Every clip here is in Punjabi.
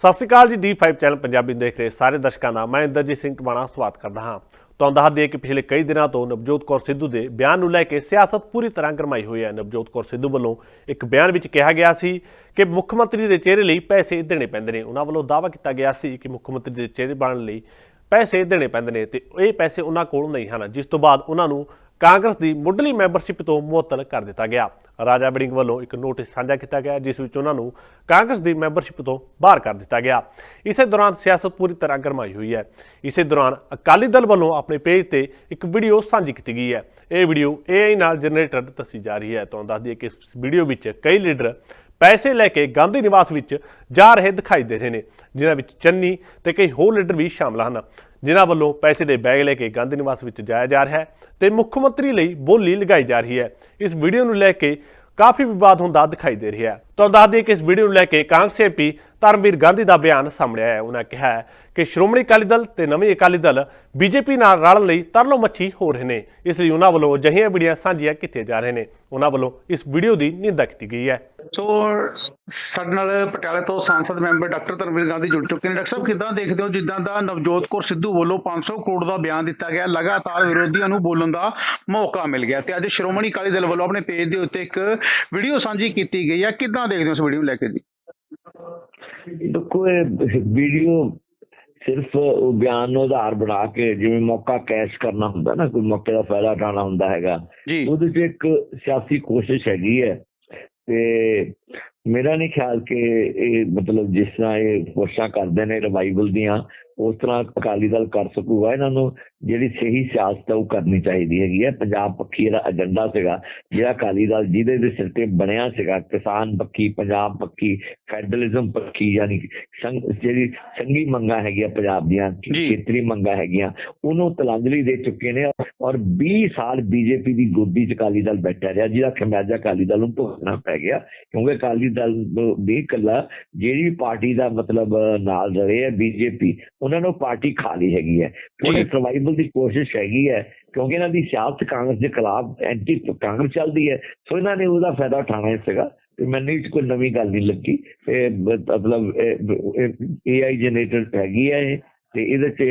ਸਤਿ ਸ਼੍ਰੀ ਅਕਾਲ ਜੀ D5 ਚੈਨਲ ਪੰਜਾਬੀ ਦੇਖ ਰਹੇ ਸਾਰੇ ਦਰਸ਼ਕਾਂ ਦਾ। ਮੈਂ ਇੰਦਰਜੀਤ ਸਿੰਘ ਟਵਾਣਾ, ਸਵਾਗਤ ਕਰਦਾ ਹਾਂ। ਤੁਹਾਨੂੰ ਦੱਸ ਦਈਏ ਕਿ ਪਿਛਲੇ ਕਈ ਦਿਨਾਂ ਤੋਂ ਨਵਜੋਤ ਕੌਰ ਸਿੱਧੂ ਦੇ ਬਿਆਨ ਨੂੰ ਲੈ ਕੇ ਸਿਆਸਤ ਪੂਰੀ ਤਰ੍ਹਾਂ ਗਰਮਾਈ ਹੋਈ ਹੈ। ਨਵਜੋਤ ਕੌਰ ਸਿੱਧੂ ਵੱਲੋਂ ਇੱਕ ਬਿਆਨ ਵਿੱਚ ਕਿਹਾ ਗਿਆ ਸੀ ਕਿ ਮੁੱਖ ਮੰਤਰੀ ਦੇ ਚਿਹਰੇ ਲਈ ਪੈਸੇ ਦੇਣੇ ਪੈਂਦੇ ਨੇ। ਉਹਨਾਂ ਵੱਲੋਂ ਦਾਅਵਾ ਕੀਤਾ ਗਿਆ ਸੀ ਕਿ ਮੁੱਖ ਮੰਤਰੀ ਦੇ ਚਿਹਰੇ ਬਣਨ ਲਈ ਪੈਸੇ ਦੇਣੇ ਪੈਂਦੇ ਨੇ ਤੇ ਇਹ ਪੈਸੇ ਉਹਨਾਂ ਕੋਲ ਨਹੀਂ ਹਨ। ਜਿਸ ਤੋਂ ਬਾਅਦ ਉਹਨਾਂ ਨੂੰ ਕਾਂਗਰਸ ਦੀ ਮੁੱਢਲੀ ਮੈਂਬਰਸ਼ਿਪ ਤੋਂ ਮੁਅੱਤਲ ਕਰ ਦਿੱਤਾ ਗਿਆ। ਰਾਜਾ ਵੜਿੰਗ ਵੱਲੋਂ ਇੱਕ ਨੋਟਿਸ ਸਾਂਝਾ ਕੀਤਾ ਗਿਆ, ਜਿਸ ਵਿੱਚ ਉਹਨਾਂ ਨੂੰ ਕਾਂਗਰਸ ਦੀ ਮੈਂਬਰਸ਼ਿਪ ਤੋਂ ਬਾਹਰ ਕਰ ਦਿੱਤਾ ਗਿਆ। ਇਸੇ ਦੌਰਾਨ ਸਿਆਸਤ ਪੂਰੀ ਤਰ੍ਹਾਂ ਗਰਮਾਈ ਹੋਈ ਹੈ। ਇਸੇ ਦੌਰਾਨ ਅਕਾਲੀ ਦਲ ਵੱਲੋਂ ਆਪਣੇ ਪੇਜ ਤੇ ਇੱਕ ਵੀਡੀਓ ਸਾਂਝੀ ਕੀਤੀ ਗਈ ਹੈ। ਇਹ ਵੀਡੀਓ AI ਨਾਲ ਜਨਰੇਟਡ ਦੱਸੀ ਜਾ ਰਹੀ ਹੈ। ਤੁਹਾਨੂੰ ਦੱਸ ਦਈਏ ਕਿ ਇਸ ਵੀਡੀਓ ਵਿੱਚ ਕਈ ਲੀਡਰ ਪੈਸੇ ਲੈ ਕੇ ਗਾਂਧੀ ਨਿਵਾਸ ਵਿੱਚ ਜਾ ਰਹੇ ਦਿਖਾਈ ਦੇ ਰਹੇ ਨੇ, ਜਿਨ੍ਹਾਂ ਵਿੱਚ ਚੰਨੀ ਤੇ ਕਈ ਹੋਰ ਲੀਡਰ ਵੀ ਸ਼ਾਮਲ ਹਨ। ਜਿਨ੍ਹਾਂ ਵੱਲੋਂ ਪੈਸੇ ਦੇ ਬੈਗ ਲੈ ਕੇ ਗਾਂਧੀ ਨਿਵਾਸ ਵਿੱਚ ਜਾਇਆ ਜਾ ਰਿਹਾ ਹੈ ਤੇ ਮੁੱਖ ਮੰਤਰੀ ਲਈ ਬੋਲੀ ਲਗਾਈ ਜਾ ਰਹੀ ਹੈ। ਇਸ ਵੀਡੀਓ ਨੂੰ ਲੈ ਕੇ ਕਾਫੀ ਵਿਵਾਦ ਹੁੰਦਾ ਦਿਖਾਈ ਦੇ ਰਿਹਾ ਹੈ। ਤੁਹਾਨੂੰ ਦੱਸ ਦਈਏ ਕਿ ਇਸ ਵੀਡੀਓ ਨੂੰ ਲੈ ਕੇ ਕਾਂਗਰਸ ਐਮਪੀ ਧਰਮਵੀਰ ਗਾਂਧੀ ਦਾ ਬਿਆਨ ਸਾਹਮਣੇ ਆਇਆ ਉਹਨਾਂ ਕਿਹਾ ਹੈ ਕਿ ਸ਼੍ਰੋਮਣੀ ਅਕਾਲੀ ਦਲ ਤੇ ਨਵੀਂ ਅਕਾਲੀ ਦਲ ਬੀਜੇਪੀ ਨਾਲ ਰਲਣ ਲਈ ਤਰਲੋ ਮੱਛੀ ਹੋ ਰਹੇ ਨੇ। ਇਸ ਲਈ ਉਹਨਾਂ ਵੱਲੋਂ ਅਜਿਹੀਆਂ ਵੀਡੀਓ ਸਾਂਝੀਆਂ ਕੀਤੀਆਂ ਜਾ ਰਹੇ ਨੇ। ਉਹਨਾਂ ਵੱਲੋਂ ਇਸ ਵੀਡੀਓ ਦੀ ਨਿੰਦਾ ਕੀਤੀ ਗਈ ਹੈ। ਸੋ, ਸਾਡੇ ਨਾਲ ਪਟਿਆਲੇ ਤੋਂ ਸੰਸਦ ਮੈਂਬਰ ਡਾਕਟਰ ਧਰਮਵੀਰ ਗਾਂਧੀ ਜੁੜ ਚੁੱਕੇ ਨੇ। ਡਾਕਟਰ ਸਾਹਿਬ, ਕਿੱਦਾਂ ਦੇਖਦੇ ਹੋ? ਜਿੱਦਾਂ ਦਾ ਨਵਜੋਤ ਕੌਰ ਸਿੱਧੂ ਵੱਲੋਂ 500 ਕਰੋੜ ਦਾ ਬਿਆਨ ਦਿੱਤਾ ਗਿਆ, ਲਗਾਤਾਰ ਵਿਰੋਧੀਆਂ ਨੂੰ ਬੋਲਣ ਦਾ ਮੌਕਾ ਮਿਲ ਗਿਆ ਤੇ ਅੱਜ ਸ਼੍ਰੋਮਣੀ ਅਕਾਲੀ ਦਲ ਵੱਲੋਂ ਆਪਣੇ ਪੇਜ ਦੇ ਉੱਤੇ ਇੱਕ ਵੀਡੀਓ ਸਾਂਝੀ ਕੀਤੀ ਗਈ ਹੈ। ਕਿੱਦਾਂ ਦੇਖਦੇ ਹੋ ਇਸ ਵੀਡੀਓ ਨੂੰ ਲੈ ਕੇ ਜੀ? ਦੇਖੋ ਇਹ ਵੀਡੀਓ ਸਿਰਫ ਉਹ ਬਿਆਨ ਨੂੰ ਆਧਾਰ ਬਣਾ ਕੇ ਜਿਵੇਂ ਮੌਕਾ ਕੈਸ਼ ਕਰਨਾ ਹੁੰਦਾ ਨਾ ਕੋਈ ਮੌਕੇ ਦਾ ਫਾਇਦਾ ਉਠਾਉਣਾ ਹੁੰਦਾ ਹੈਗਾ ਉਹਦੇ 'ਚ ਇੱਕ ਸਿਆਸੀ ਕੋਸ਼ਿਸ਼ ਹੈਗੀ ਹੈ ਤੇ ਮੇਰਾ ਨਹੀਂ ਖਿਆਲ ਕਿ ਇਹ ਮਤਲਬ ਜਿਸ ਤਰ੍ਹਾਂ ਇਹ ਕੋਸ਼ਿਸ਼ਾਂ ਕਰਦੇ ਨੇ ਰਿਵਾਈਵਲ ਦੀਆਂ ਉਸ ਤਰ੍ਹਾਂ ਅਕਾਲੀ ਦਲ ਕਰ ਸਕੂਗਾ ਇਹਨਾਂ ਨੂੰ। ਜਿਹੜੀ ਸਹੀ ਸਿਆਸਤ ਉਹ ਕਰਨੀ ਚਾਹੀਦੀ ਹੈਗੀ ਹੈ। ਪੰਜਾਬ ਪੱਖੀ ਇਹਦਾ ਏਜੰਡਾ ਸੀਗਾ ਜਿਹੜਾ ਅਕਾਲੀ ਦਲ ਜਿਹਦੇ ਦੇ ਸਿਰ ਤੇ ਬਣਿਆ ਸੀਗਾ ਕਿਸਾਨ ਪੱਖੀ ਪੰਜਾਬ ਪੱਖੀ ਫੈਡਰਲਿਜ਼ਮ ਪੱਖੀ ਯਾਨੀ ਜਿਹੜੀ ਸੰਘੀ ਮੰਗਾਂ ਹੈਗੀਆਂ ਪੰਜਾਬ ਦੀਆਂ। ਖੇਤਰੀ ਮੰਗਾਂ ਹੈਗੀਆਂ ਉਹਨੂੰ ਤਲਾਂਜਲੀ ਦੇ ਚੁੱਕੇ ਨੇ ਔਰ 20 ਸਾਲ ਬੀਜੇਪੀ ਦੀ ਗੋਦੀ 'ਚ ਅਕਾਲੀ ਦਲ ਬੈਠਾ ਰਿਹਾ ਜਿਹਦਾ ਖਮਿਆਜਾ ਅਕਾਲੀ ਦਲ ਨੂੰ ਭੁਗਤਣਾ ਪੈ ਗਿਆ ਕਿਉਂਕਿ ਅਕਾਲੀ ਦਲ ਵੀ ਇਕੱਲਾ ਜਿਹੜੀ ਪਾਰਟੀ ਦਾ ਮਤਲਬ ਨਾਲ ਰਹੇ ਹੈ ਬੀਜੇਪੀ ਉਹਨਾਂ ਨੂੰ ਪਾਰਟੀ ਖਾ ਲਈ ਹੈਗੀ ਹੈ। ਉਹਦੇ ਸਰਵਾਈਵਲ ਦੀ ਕੋਸ਼ਿਸ਼ ਹੈਗੀ ਹੈ, ਕਿਉਂਕਿ ਇਹਨਾਂ ਦੀ ਸਿਆਸਤ ਕਾਂਗਰਸ ਦੇ ਖਿਲਾਫ ਐਂਟੀ ਕਾਂਗਰਸ ਚੱਲਦੀ ਹੈ, ਸੋ ਇਹਨਾਂ ਨੇ ਉਹਦਾ ਫਾਇਦਾ ਉਠਾਉਣਾ ਹੀ ਸੀਗਾ ਤੇ ਮੈਨੂੰ ਇਹ ਕੋਈ ਨਵੀਂ ਗੱਲ ਨਹੀਂ ਲੱਗੀ। ਇਹ ਬ- ਮਤਲਬ ਏਆਈ ਜਨਰੇਟਡ ਹੈਗੀ ਹੈ ਇਹ। ਤੇ ਇਹਦੇ 'ਚ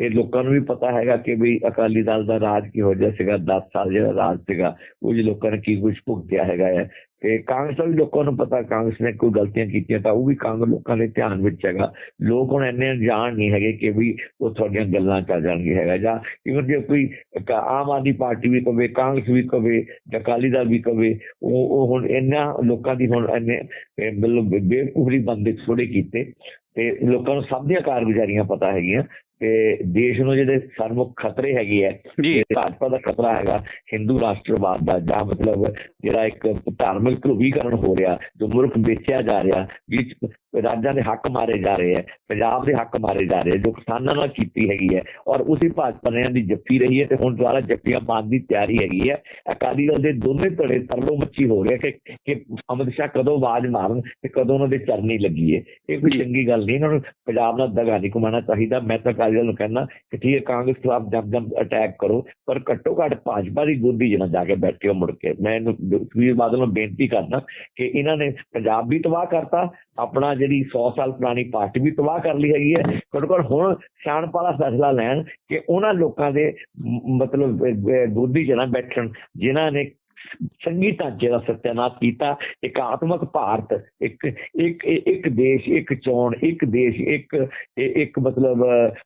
ਇਹ ਲੋਕਾਂ ਨੂੰ ਵੀ ਪਤਾ ਹੈਗਾ ਕਿ ਵੀ ਅਕਾਲੀ ਦਲ ਦਾ ਰਾਜ ਕਿਹੋ ਜਿਹਾ ਸੀਗਾ 10 ਸਾਲ ਜਿਹੜਾ ਰਾਜ ਸੀਗਾ, ਉਹ ਜੀ ਲੋਕਾਂ ਨੇ ਕੀ ਕੁਝ ਭੁਗਤਿਆ ਹੈਗਾ ਹੈ। ਤੇ ਕਾਂਗਰਸ ਵੀ ਲੋਕਾਂ ਨੂੰ ਪਤਾ, ਕਾਂਗਰਸ ਨੇ ਕੋਈ ਗਲਤੀਆਂ ਕੀਤੀਆਂ ਤਾਂ ਉਹ ਵੀ ਕਾਂਗਰਸ ਲੋਕਾਂ ਦੇ ਧਿਆਨ ਵਿੱਚ ਹੈਗਾ। ਲੋਕ ਹੁਣ ਇੰਨੇ ਅਣਜਾਣ ਨਹੀਂ ਹੈਗੇ ਕਿ ਵੀ ਉਹ ਤੁਹਾਡੀਆਂ ਗੱਲਾਂ ਚੱਲ ਜਾਣਗੇ ਹੈਗਾ ਜਾਂ ਇਵਨ ਜੇ ਕੋਈ ਆਮ ਆਦਮੀ ਪਾਰਟੀ ਵੀ ਕਵੇ, ਕਾਂਗਰਸ ਵੀ ਕਵੇ ਜਾਂ ਅਕਾਲੀ ਦਲ ਵੀ ਕਵੇ, ਉਹ ਉਹ ਹੁਣ ਇਹਨਾਂ ਲੋਕਾਂ ਦੀ ਹੁਣ ਇੰਨੇ ਮਤਲਬ ਬੇਵਕੂਫੀ ਬੰਦੇ ਥੋੜੇ ਕੀਤੇ। ਤੇ ਲੋਕਾਂ ਨੂੰ ਸਭ ਦੀਆਂ ਕਾਰਗੁਜ਼ਾਰੀਆਂ ਪਤਾ ਹੈਗੀਆਂ। ਤੇ ਦੇਸ਼ ਨੂੰ ਜਿਹੜੇ ਸਰਮੁਖ ਖਤਰੇ ਹੈਗੇ ਹੈ ਜੀ। ਭਾਜਪਾ ਦਾ ਖਤਰਾ ਹੈਗਾ ਹਿੰਦੂ ਰਾਸ਼ਟਰਵਾਦ ਦਾ ਜਾਂ ਮਤਲਬ ਜਿਹੜਾ ਇੱਕ ਧਾਰਮਿਕ ਧਰੁਵੀਕਰਨ ਹੋ ਰਿਹਾ ਜੋ ਮੁਲਕ ਵੇਚਿਆ ਜਾ ਰਿਹਾ ਵਿੱਚ ਰਾਜਾਂ ਦੇ ਹੱਕ ਮਾਰੇ ਜਾ ਰਹੇ ਹੈ ਪੰਜਾਬ ਦੇ ਹੱਕ ਮਾਰੇ ਜਾ ਰਹੇ ਜੋ ਕਿਸਾਨਾਂ ਨਾਲ ਕੀਤੀ ਹੈਗੀ ਹੈ ਔਰ ਉਸੇ ਭਾਜਪਾ ਨੇ ਦੀ ਜੱਫੀ ਰਹੀ ਹੈ ਤੇ ਹੁਣ ਦੁਬਾਰਾ ਜੱਫੀਆਂ ਪਾਉਣ ਦੀ ਤਿਆਰੀ ਹੈਗੀ ਹੈ ਅਕਾਲੀ ਦਲ ਦੇ ਦੋਨੇ ਧੜੇ ਤਰਲੋ ਮੱਛੀ ਹੋ ਰਿਹਾ ਕਿ ਕਿ ਅਮਿਤ ਸ਼ਾਹ ਕਦੋਂ ਆਵਾਜ਼ ਮਾਰਨ ਤੇ ਕਦੋਂ ਉਹਨਾਂ ਦੇ ਚਰਨੀ ਲੱਗੀ ਹੈ। ਇਹ ਕੋਈ ਚੰਗੀ ਗੱਲ ਨਹੀਂ ਇਹਨਾਂ ਨੂੰ ਪੰਜਾਬ ਨਾਲ ਦਗਾ ਨਹੀਂ ਕਮਾਉਣਾ ਚਾਹੀਦਾ ਮੈਂ ਤਾਂ ਅਕਾਲੀ ਦਲ ਨੂੰ ਕਹਿੰਦਾ ਕਿ ਠੀਕ ਹੈ, ਕਾਂਗਰਸ ਖਿਲਾਫ ਜਮ ਜਮ ਅਟੈਕ ਕਰੋ, ਪਰ ਘੱਟੋ ਘੱਟ ਭਾਜਪਾ ਦੀ ਗੋਦੀ 'ਚ ਜਾ ਕੇ ਬੈਠਿਓ ਮੁੜ ਕੇ। ਮੈਂ ਇਹਨੂੰ ਸੁਖਬੀਰ ਬਾਦਲ ਨੂੰ ਬੇਨਤੀ ਕਰਦਾ ਕਿ ਇਹਨਾਂ ਨੇ ਪੰਜਾਬ ਵੀ ਤਬਾਹ ਕਰਤਾ, ਆਪਣਾ ਜਿਹੜੀ 100 ਸਾਲ ਪੁਰਾਣੀ ਪਾਰਟੀ ਵੀ ਤਬਾਹ ਕਰ ਲਈ ਹੈਗੀ ਹੈ। ਘੱਟੋ ਘੱਟ ਹੁਣ ਸਿਆਣਪ ਵਾਲਾ ਫੈਸਲਾ ਲੈਣ ਕਿ ਉਹਨਾਂ ਲੋਕਾਂ ਦੇ ਮਤਲਬ ਗੋਦੀ 'ਚ ਨਾ ਬੈਠਣ, ਜਿਨ੍ਹਾਂ ਨੇ ਸੰਗੀ ਢਾਂਚੇ ਦਾ ਸੱਤਿਆਨਾਸ਼ ਕੀਤਾ ਇੱਕ ਆਤਮਕ ਭਾਰਤ ਇੱਕ ਇੱਕ ਇੱਕ ਦੇਸ਼ ਇੱਕ ਚੋਣ ਇੱਕ ਦੇਸ਼ ਇੱਕ ਇੱਕ ਮਤਲਬ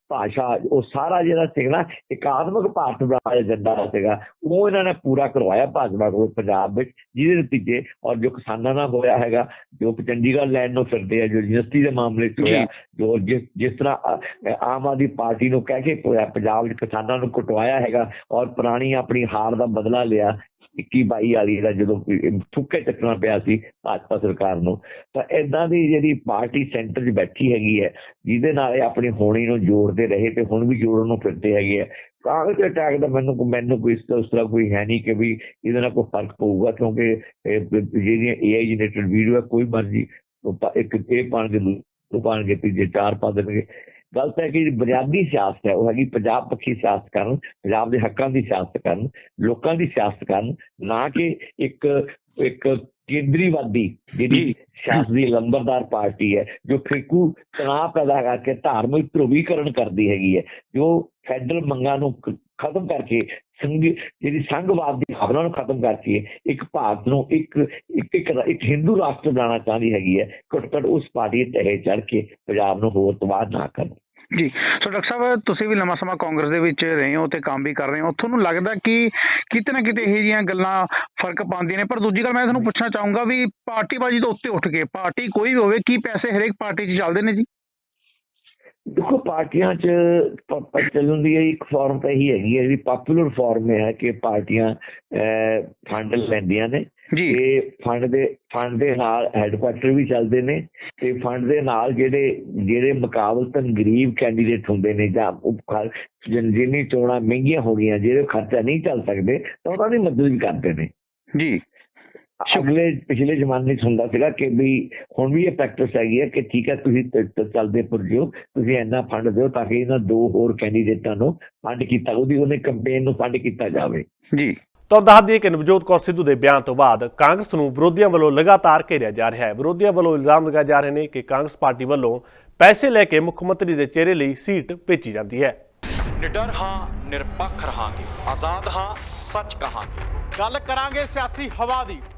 ਭਾਸ਼ਾ ਉਹ ਸਾਰਾ ਜਿਹੜਾ ਸੀਗਾ ਇੱਕ ਆਤਮਕ ਭਾਰਤ ਦਾ ਏਜੰਡਾ ਸੀਗਾ ਉਹ ਇਹਨਾਂ ਨੇ ਪੂਰਾ ਕਰਵਾਇਆ ਭਾਜਪਾ ਕੋਲ ਪੰਜਾਬ ਵਿੱਚ ਜਿਹਦੇ ਨਤੀਜੇ ਔਰ ਜੋ ਕਿਸਾਨਾਂ ਨਾਲ ਹੋਇਆ ਹੈਗਾ ਜੋ ਚੰਡੀਗੜ੍ਹ ਲੈਣ ਨੂੰ ਫਿਰਦੇ ਆ ਜੋ ਯੂਨੀਵਰਸਿਟੀ ਦੇ ਮਾਮਲੇ 'ਚ ਹੋਇਆ ਜੋ ਜਿਸ ਜਿਸ ਤਰ੍ਹਾਂ ਆਮ ਆਦਮੀ ਪਾਰਟੀ ਨੂੰ ਕਹਿ ਕੇ ਪੰਜਾਬ ਵਿੱਚ ਕਿਸਾਨਾਂ ਨੂੰ ਕੁਟਵਾਇਆ ਹੈਗਾ ਔਰ ਪੁਰਾਣੀ ਆਪਣੀ ਹਾਰ ਦਾ ਬਦਲਾ ਲਿਆ 21 22 ਵਾਲੀ ਦਾ ਜਦੋਂ ਫੁੱਕੇ ਚੱਕਣਾ ਪਿਆ ਸੀ ਭਾਜਪਾ ਸਰਕਾਰ ਨੂੰ, ਤਾਂ ਇਦਾਂ ਦੀ ਜਿਹੜੀ ਪਾਰਟੀ ਸੈਂਟਰ 'ਚ ਬੈਠੀ ਹੈਗੀ ਹੈ, ਜਿਹਦੇ ਨਾਲ ਇਹ ਆਪਣੀ ਹੋਣੀ ਨੂੰ ਜੋੜਦੇ ਰਹੇ ਤੇ ਹੁਣ ਵੀ ਜੋੜਨ ਨੂੰ ਫਿਰਦੇ ਹੈਗੇ ਆ ਕਾਂਗਰਸ ਅਟੈਕ ਦਾ ਮੈਨੂੰ ਮੈਨੂੰ ਕੋਈ ਇਸ ਤਰ੍ਹਾਂ, ਉਸ ਕੋਈ ਹੈ ਨਹੀਂ ਕਿ ਵੀ ਇਹਦੇ ਨਾਲ ਕੋਈ ਫ਼ਰਕ ਪਊਗਾ ਕਿਉਂਕਿ ਇਹ ਜਿਹੜੀਆਂ AI ਜਨਰੇਟਡ ਵੀਡੀਓ ਹੈ, ਕੋਈ ਮਰਜ਼ੀ, ਉਹ ਪਾ- ਇੱਕ ਇਹ ਪਾਣਗੇ ਉਹ ਪਾਣਗੇ ਤੀਜੇ ਚਾਰ ਪਾ ਦੇਣਗੇ। ਗਲਤ ਹੈ ਕਿ ਬੁਨਿਆਦੀ ਸਿਆਸਤ ਹੈ ਉਹ ਹੈਗੀ ਪੰਜਾਬ ਪੱਖੀ ਸਿਆਸਤ ਕਰਨ ਪੰਜਾਬ ਦੇ ਹੱਕਾਂ ਦੀ ਸਿਆਸਤ ਕਰਨ ਲੋਕਾਂ ਦੀ ਸਿਆਸਤ ਕਰਨ ਨਾ ਕਿ ਇੱਕ ਇੱਕ ਕੇਂਦਰੀਵਾਦੀ ਜਿਹੜੀ ਸਿਆਸਤ ਦੀ ਲੰਬਰਦਾਰ ਪਾਰਟੀ ਹੈ ਜੋ ਫਿਰਕੂ ਤਣਾਅ ਪੈਦਾ ਕਰਕੇ ਧਾਰਮਿਕ ਧਰੁਵੀਕਰਨ ਕਰਦੀ ਹੈਗੀ ਹੈ ਜੋ ਫੈਡਰਲ ਮੰਗਾਂ ਨੂੰ ਖਤਮ ਕਰਕੇ ਸੰਘ ਜਿਹੜੀ ਸੰਘਵਾਦ ਦੀ ਭਾਵਨਾ ਨੂੰ ਖਤਮ ਕਰਕੇ ਇੱਕ ਭਾਰਤ ਨੂੰ ਇੱਕ ਇੱਕ ਇੱਕ, ਹਿੰਦੂ ਰਾਸ਼ਟਰ ਬਣਾਉਣਾ ਚਾਹੁੰਦੀ ਹੈਗੀ ਹੈ ਘੱਟ ਘੱਟ ਉਸ ਪਾਰਟੀ ਦੇ ਤਹਿ ਚੜ ਕੇ ਪੰਜਾਬ ਨੂੰ ਹੋਰ ਤਬਾਹ ਨਾ ਕਰਨ। ਜੀ ਸੋ ਡਾਕਟਰ ਸਾਹਿਬ ਤੁਸੀਂ ਵੀ ਲੰਮਾ ਸਮਾਂ ਕਾਂਗਰਸ ਦੇ ਵਿੱਚ ਰਹੇ ਹੋ ਤੇ ਕੰਮ ਵੀ ਕਰ ਰਹੇ ਹੋ ਤੁਹਾਨੂੰ ਲੱਗਦਾ ਕਿ ਕਿਤੇ ਨਾ ਕਿਤੇ ਇਹ ਜੀਆਂ ਗੱਲਾਂ ਫ਼ਰਕ ਪਾਉਂਦੀਆਂ ਨੇ ਪਰ ਦੂਜੀ ਗੱਲ ਮੈਂ ਤੁਹਾਨੂੰ ਪੁੱਛਣਾ ਚਾਹੂੰਗਾ ਵੀ ਪਾਰਟੀਬਾਜ਼ੀ ਤੋਂ ਉੱਤੇ ਉੱਠ ਕੇ ਪਾਰਟੀ ਕੋਈ ਵੀ ਹੋਵੇ ਕੀ ਪੈਸੇ ਹਰੇਕ ਪਾਰਟੀ 'ਚ ਚੱਲਦੇ ਨੇ ਜੀ? ਦੇਖੋ ਪਾਰਟੀਆਂ 'ਚ ਚੱਲਣ ਦੀ ਇੱਕ ਫਾਰਮ ਤਾਂ ਇਹੀ ਹੈਗੀ ਹੈ ਜਿਹੜੀ ਪਪੂਲਰ ਫਾਰਮ ਹੈ ਕਿ ਪਾਰਟੀਆਂ ਫੰਡ ਲੈਂਦੀਆਂ ਨੇ ਤੇ ਫੰਡ ਦੇ ਫੰਡ ਦੇ ਨਾਲ ਹੈੱਡਕੁਆਟਰ ਵੀ ਚੱਲਦੇ ਨੇ ਤੇ ਫੰਡ ਦੇ ਨਾਲ ਜਿਹੜੇ ਜਿਹੜੇ ਮੁਕਾਬਲਤਨ ਗਰੀਬ ਕੈਂਡੀਡੇਟ ਹੁੰਦੇ ਨੇ ਜਾਂ ਜਿੰਨੀ ਚੋਣਾਂ ਮਹਿੰਗੀਆਂ ਹੋ ਗਈਆਂ ਜਿਹੜੇ ਖਰਚਾ ਨਹੀਂ ਚੱਲ ਸਕਦੇ ਤਾਂ ਉਹਨਾਂ ਦੀ ਮਦਦ ਵੀ ਕਰਦੇ ਨੇ। ਜੀ। ਅਗਲੇ ਪਿਛਲੇ ਜ਼ਮਾਨੇ 'ਚ ਹੁੰਦਾ ਸੀਗਾ ਕਿ ਵੀ ਹੁਣ ਵੀ ਇਹ ਪ੍ਰੈਕਟਿਸ ਹੈਗੀ ਹੈ ਕਿ ਠੀਕ ਹੈ ਤੁਸੀਂ ਤ- ਤ- ਚੱਲਦੇ ਪੁਰਜੋ ਤੁਸੀਂ ਇੰਨਾ ਫੰਡ ਦਿਓ ਤਾਂ ਕਿ ਇਹਨਾਂ ਦੋ ਹੋਰ ਕੈਂਡੀਡੇਟਾਂ ਨੂੰ ਫੰਡ ਕੀਤਾ ਉਹਦੀ ਉਹਨੇ ਕੈਂਪੇਨ ਨੂੰ ਫੰਡ ਕੀਤਾ ਜਾਵੇ। ਜੀ। ਤੁਹਾਨੂੰ ਦੱਸ ਦਈਏ ਕਿ ਨਵਜੋਤ ਕੌਰ ਸਿੱਧੂ ਦੇ ਬਿਆਨ ਤੋਂ ਬਾਅਦ ਕਾਂਗਰਸ ਨੂੰ ਵਿਰੋਧੀਆਂ ਵੱਲੋਂ ਲਗਾਤਾਰ ਘੇਰਿਆ ਜਾ ਰਿਹਾ ਹੈ। ਵਿਰੋਧੀਆਂ ਵੱਲੋਂ ਇਲਜ਼ਾਮ ਲਗਾਏ ਜਾ ਰਹੇ ਨੇ ਕਿ ਕਾਂਗਰਸ ਪਾਰਟੀ ਵੱਲੋਂ ਪੈਸੇ ਲੈ ਕੇ ਮੁੱਖ ਮੰਤਰੀ ਦੇ ਚਿਹਰੇ ਲਈ ਸੀਟ ਵੇਚੀ ਜਾਂਦੀ ਹੈ। ਨਿਡਰ ਹਾਂ ਨਿਰਪੱਖ ਰਹਾਂਗੇ ਆਜ਼ਾਦ ਹਾਂ ਸੱਚ ਕਹਾਂਗੇ। ਗੱਲ ਕਰਾਂਗੇ ਸਿਆਸੀ ਹਵਾ ਦੀ।